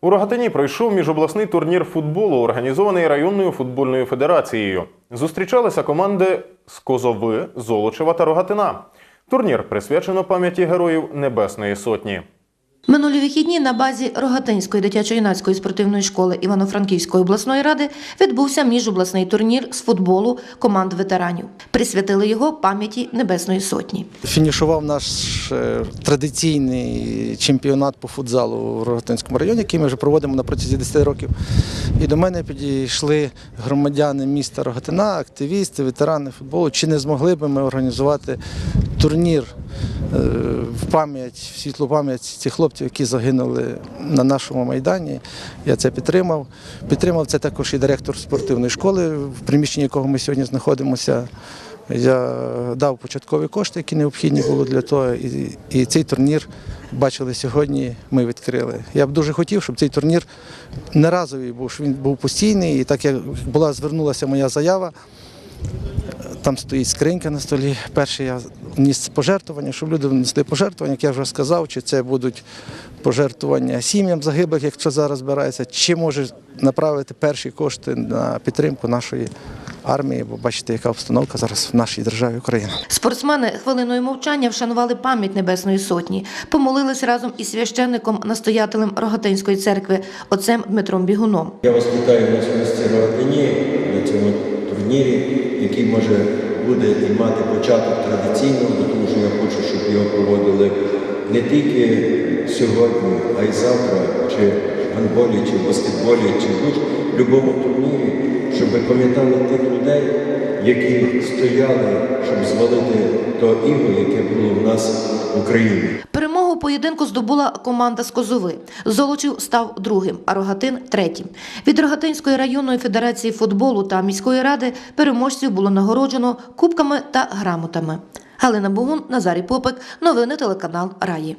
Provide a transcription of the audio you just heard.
У Рогатині пройшов міжобласний турнір футболу, організований районною футбольною федерацією. Зустрічалися команди з Козови, Золочева та Рогатина. Турнір присвячено пам'яті героїв Небесної Сотні. Минулі вихідні на базі Рогатинської дитячо-юнацької спортивної школи Івано-Франківської обласної ради відбувся міжобласний турнір з футболу команд ветеранів. Присвятили його пам'яті Небесної Сотні. Фінішував наш е, традиційний чемпіонат по футзалу в Рогатинському районі, який ми вже проводимо на протязі 10 років. І до мене підійшли громадяни міста Рогатина, активісти, ветерани футболу. Чи не змогли би ми організувати турнір в пам'ять, в світлу пам'ять цих хлопців, які загинули на нашому майдані. Я це підтримав. Підтримав це також і директор спортивної школи, в приміщенні якого ми сьогодні знаходимося. Я дав початкові кошти, які необхідні були для того, і, і цей турнір, бачили сьогодні, ми відкрили. Я б дуже хотів, щоб цей турнір не разовий був, щоб він був постійний. І так як була звернулася моя заява, там стоїть скринька на столі. Перше я вніс пожертвування, щоб люди внесли пожертвування, як я вже сказав, чи це будуть пожертвування сім'ям загиблих, якщо зараз збирається, чи може направити перші кошти на підтримку нашої армії, бо бачите, яка обстановка зараз в нашій державі Україна. Спортсмени хвилиною мовчання вшанували пам'ять Небесної Сотні, помолились разом із священником, настоятелем Рогатинської церкви, отцем Дмитром Бігуном. Я вас вітаю на місті Рогатині на цьому турнірі, який може буде і мати початок традиційного, тому що я хочу, щоб його проводили не тільки сьогодні, а й завтра, чи в гандболі, чи в баскетболі, чи в будь-якому турнірі, щоб пам'ятали тих людей, які стояли, щоб звалити то іго, яке було в нас в Україні. Поєдинку здобула команда з Козови. Золочів став другим, а Рогатин третім. Від Рогатинської районної федерації футболу та міської ради переможців було нагороджено кубками та грамотами. Галина Бугун, Назарій Попик. Новини телеканал Раї.